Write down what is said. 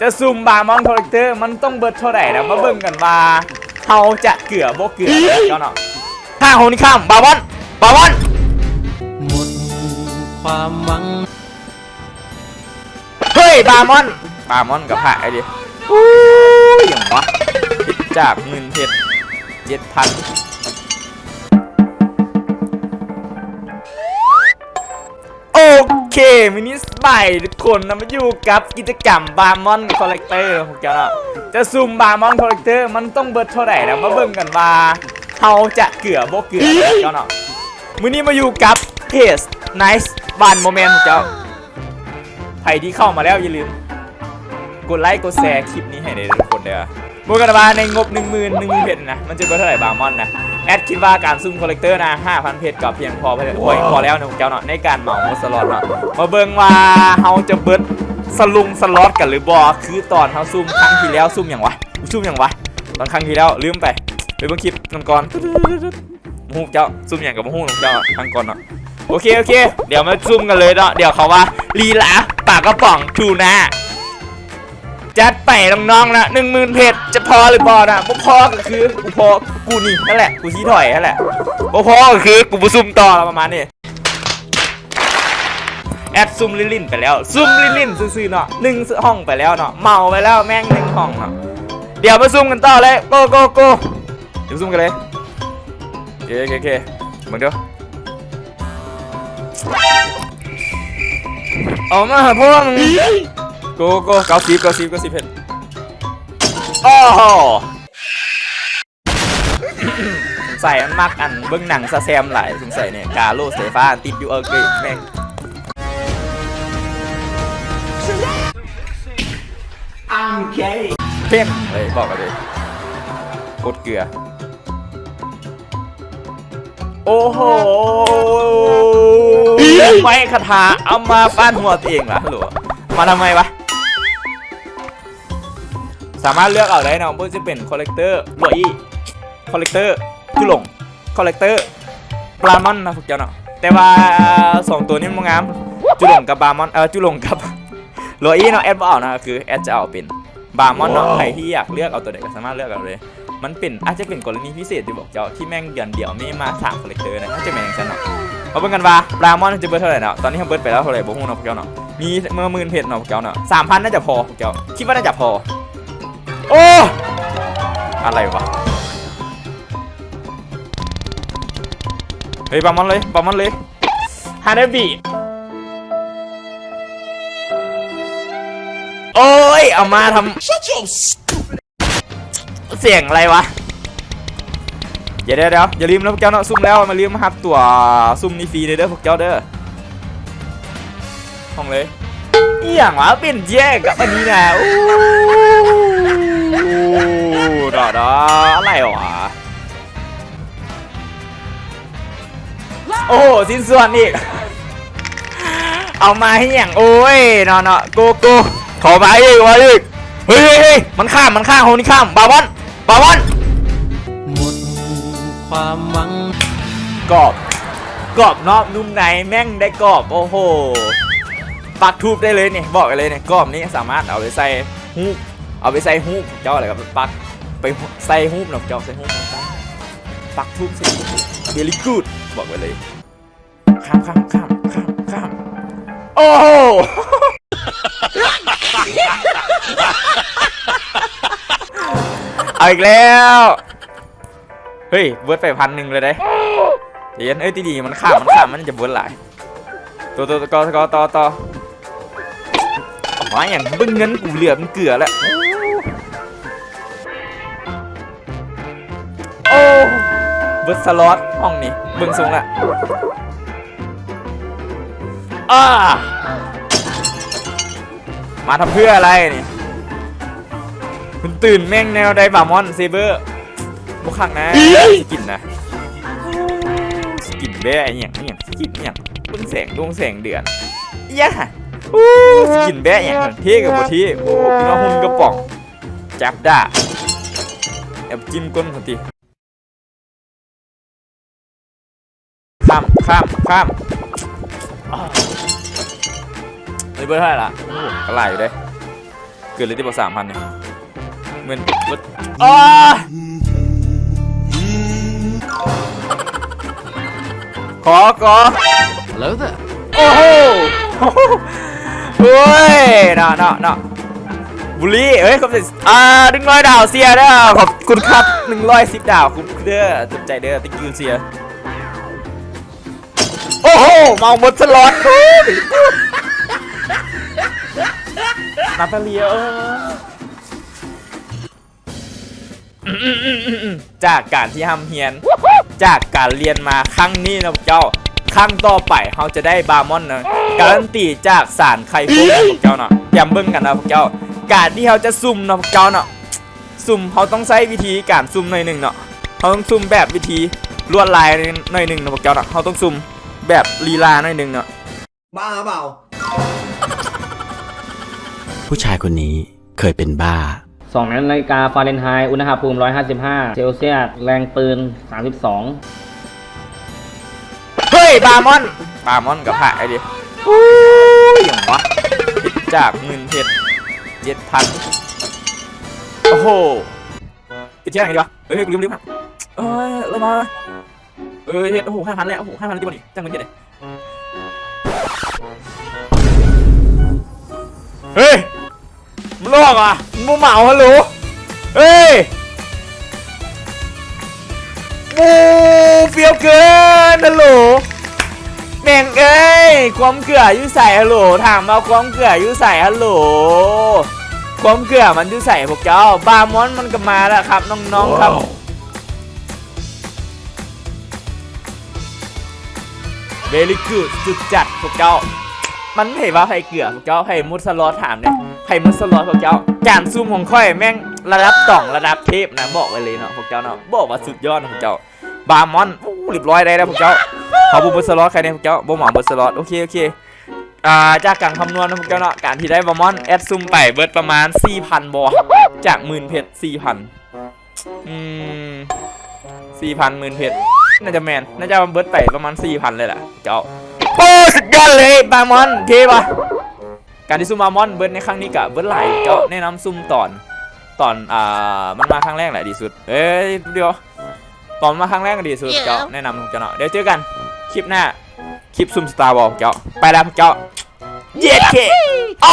จะซูมบาร์มอนคอลเลกเตอร์มันต้องเบิดเท่าไหร่นะมาเบิ่งกันว่าเฮาจะเกลือบ่เกลือเจ้าเนาะข้างโฮนี่ข้ามบาร์มอนบาร์มอนหมดความหวังเฮ้ยบาร์มอนบาร์มอนกับผ่าไอ้ดิอู้ยอย่างวะผิดจากเงินเพชรเจ็ดพันโอเคมินิสบายทุก คนนะมาอยู่กับกิจกรรมบาร์มอนคอลเลกเตอร์ของเจ้าเนาะจะซูมบาร์มอนคอลเลกเตอร์มันต้องเบิดเท่าไหร่นะมาเบิ่งกันว่าเฮาจะเกลือบ่เกลือเจ้าเนาะมื้อนี้มาอยู่กับเพจ Nice One Moment ของเจ้าใครที่เข้ามาแล้วอย่าลืม กดไลค์กดแชร์คลิปนี้ให้เลยทุกคนเด้อโบกันมาในงบ 1 0 0 0 0 1 0 0 0เพชรนะ มันจะเป็นเท่าไหร่บางมอนนะ แอดคิดว่าการซุ่มคอลเลกเตอร์นะ5,000เพชรก็เพียงพอไปเลยโอ้ยพอแล้วนะพวกเจ้าเนาะในการเหมาหมดสล็อตเนาะมาเบิ่งว่าเฮาจะเบิดสลุงสล็อตกันหรือบอคือตอนเฮาซุ่มครั้งที่แล้วซุ่มอย่างวะซุ่มอย่างวะตอนครั้งที่แล้วลืมไปไปเบิ่งคลิปกันก่อนมูเจ้าซุ่มอย่างกับมูของเจ้าครั้งก่อนเนาะโอเคโอเค เดี๋ยวมาซุ่มกันเลยเนาะเดี๋ยวเขาว่าลีลาปากกระป๋องทูน่า จัดไปน้องๆนะหนึ่งหมื่นเพจจะพอหรือพอนะบ่พอก็คือกูพอกูนี่นั่นแหละกูชี้ถอยนั่นแหละบ่พอก็คือกูบ่ซุ่มต่อประมาณนี้แอดซุ่มลิลินไปแล้วซุ่มลิลินซื่อๆเนาะหนึ่งห้องไปแล้วเนาะเมาไปแล้วแม่งหนึ่งห้องเนาะเดี๋ยวมาซุ่มกันต่อเลยโกโกโกเดี๋ยวซุ่มกันเลยโอเคโอเคเคมึงเดี๋ยวออกมาหาพ่อมึง โกโก้เกาซีฟเกาซีฟเกาซีฟเพนโอ้โหใส่มันมักอันเบิ้งหนังซะแซมหลายสงสัยเนี่ยกาโลเซฟาติดอยู่เออเกยแม่งเพ่งเลยบอกกันเลยกดเกลือ โอ้โหไม่คาถาเอามาฟาดหัวตัวเองเหรอหรือมาทำไมวะ สามารถเลือกเอาได้นะว่าจะเป็นคอลเลกเตอร์ลอยคอลเลกเตอร์จุหลงคอลเลกเตอร์ปลามอนนะพวกเจ้าเนาะแต่ว่าสองตัวนี้มันงามจุหลงกับบามอนเออจุหลงกับลอยเนาะแอดบเอานะคือแอดจะเอาเป็นบามอนเนาะใครที่อยากเลือกเอาตัวไหนก็สามารถเลือกเอาเลยมันเป็นอาจจะเป็นกรณีพิเศษที่บอกเจ้าที่แม่งเดือนเดียวไม่มาสามคอลเลกเตอร์นะถ้าจะเป็นอย่างนั้นเนาะมาเบิ่งกันว่าปลามอนจะเบิร์เท่าไหร่เนาะตอนนี้เขาเบิร์ไปแล้วเท่าไหร่บ่ฮู้เนาะพวกเจ้าเนาะมีเมื่อหมื่นเพชรเนาะพวกเจ้าเนาะสามพันน่าจะพอพวกเจ้าคิดว่าน่าจะพอ โอ้อะไรวะเฮ้ยปลามอนเลยปลามอนเลยฮานาบิโอ้ยเอามาทำเสียงอะไรวะเดี๋ยวเดี๋ยวเดี๋ยวอย่าลืมนะพวกเจ้าเนาะซุ่มแล้วมาลืมมาหับตัวซุ่มนี่ฟรีเลยเด้อพวกเจ้าเด้อห้องเลยอหย่างวะเป็นแยกกับอันนี้นะอู้ สิ้นส่วนอีก เอามาให้อย่างโอ้ยเนาะเนาะโกโก้ขอมาอีกมาอีกเฮ้ยเฮ้ยเฮ้ยมันข้ามมันข้ามโฮนี่ข้ามบาบอนบาบอนหมดความหวังกรอบกรอบนอกนุ่มในแม่งได้กรอบโอ้โหปักทูบได้เลยเนี่ยบอกกันเลยเนี่ยกรอบนี้สามารถเอาไปใส่ฮูบเอาไปใส่ฮูบเจ้าอะไรกับปักไปใส่ฮูบหนอกเจ้าใส่ฮูบน้ำตาลปักทูบใส่เบลี่กูดบอกไว้เลย ข้ามข้ามข้ามข้ามข้ามโอ้โหเอาอีกแล้ว เฮ้ย เบิร์ดไปพันหนึ่งเลยเด้เดี๋ยวเอ้ยตีดีมันข้ามมันข้ามมันจะเบิร์ดหลายตัวตัวตัวตัวต่อต่อออกมาอย่างบิ้งเงินกูเหลือมันเกลือแล้วโอ้เบิร์ดสล็อตห้องนี้บิ้งสูงละ อ่ามาทำเพื่ออะไรนี่คุณตื่นแม่งแนวไดบามอนเซเบอร์บุคักนะสกินนะสกินแบ่อหย่างอหย่างสกินอหย่างเพิ่งแสงดวงแสงเดือนย่าอู้สกินแบ่อหย่างเท่กับบ่เท่โอ้พี่น้องหุ่นกระป๋องจับด่าแอบจิ้มก้นคนทีข้ามข้ามข้าม อ้าวเลยเบอร์เท่าไหร่ล่ะโอ้กระไรอยู่เด้เกิดเลยที่บอกสามพันเนี่ยเหมือนรถอ้าขอขอ Hello there โอ้โหเฮ้ยน่ะน่ะน่ะบุรีเฮ้ยขอบคุณอ่าหนึ่งร้อยดาวเสียเด้อขอบคุณครับหนึ่งร้อยสิบดาวคุณเด้อจุดใจเด้อติ๊กยูเสียโอ้โหเมาหมดสล็อต นาตาเลียเออจากการที่ทำเฮียน จากการเรียนมาครั้งนี้นะพวกเจ้า ครั้งต่อไปเราจะได้บาร์มอนนะการันตีจากสารไข่ฟุ้งนะพวกเจ้าเนาะอย่าเบิ่งกันนะพวกเจ้า การที่เราจะซุ่มนะพวกเจ้าเนาะซุ่มเขาต้องใช้วิธีการซุ่มหน่อยหนึ่งเนาะเขาต้องซุ่มแบบวิธีลวดลายหน่อยหนึ่งนะพวกเจ้าเนาะเขาต้องซุ่มแบบลีลาหน่อยหนึ่งเนาะบ้าเปล่า ผู้ชายคนนี้เคยเป็นบ้าสองนาฬิกาฟาเรนไฮต์อุณหภูมิ 155 เซลเซียส แรงปืน 32 เฮ้ยบาร์มอนบาร์มอนกับผ่าไอ้ดิอู้ยอย่างวะคิดจากเงินเพชรเจ็ดพันโอ้โหติดเชื้ออะไรดีวะเฮ้ยกูลืมลืมอะเอ้ยเรามาเอ้ยโอ้โหห้าพันแล้วโอ้โหห้าพันที่บนนี่จ้างเงินเยอะเลยเฮ้ย มึงลอกอะมึงเหมาฮัลโหลเฮ้ยโอ้เฟี้ยวเกินฮัลโหลแม่งเอ้ยความเกลืออยู่ใส่ฮัลโหลถามมาความเกลืออยู่ใส่ฮัลโหลความเกลือมันอยู่ใส่พวกเจ้าบาร์มอนมันก็มาแล้วครับน้องๆครับเวลิกูดสุดจัดพวกเจ้า มันเห็นว่าไผ่เกลือพวกเจ้าไผ่มุดสลอถามเนี่ยไผ่มุดสลอตพวกเจ้าการซูมของค่อยแม่งระดับต่องระดับเทพนะบอกไว้เลยเนาะพวกเจ้าเนาะบอกว่าสุดยอดนะพวกเจ้าบาร์มอนอู้เรียบร้อยได้แล้วพวกเจ้าเขาบุบสลอตใครเนี่ยพวกเจ้าบ่หมอบสลอตโอเคโอเคอ่าจากการคำนวณนะพวกเจ้าเนาะการที่ได้บาร์มอนแอดซุมไปเบิร์ดประมาณ 4,000บอจากหมื่นเพชร4,000อืม4,000หมื่นเพชรน่าจะแมนน่าจะเบิร์ดไปประมาณ4,000เลยแหละเจ้า โอ้สุดยอดเลยบาร์มอนเทปะการที่ซุ่มบาร์มอนเบิร์ดในครั้งนี้กะเบิร์ดไหลายเจ้าแนะนำซุ่มตอนตอนอ่ามันมาครั้งแรกแหละดีสุด เอ้ยเดี๋ยวตอนมาครั้งแรกก็ดีสุดเจ้าแนะนำเจ้าเนาะเดี๋ยวเจอกันคลิปหน้าคลิปซุ่มสตาร์บอลเจ้าไปแล้วเจ้าเย็ดเคอ้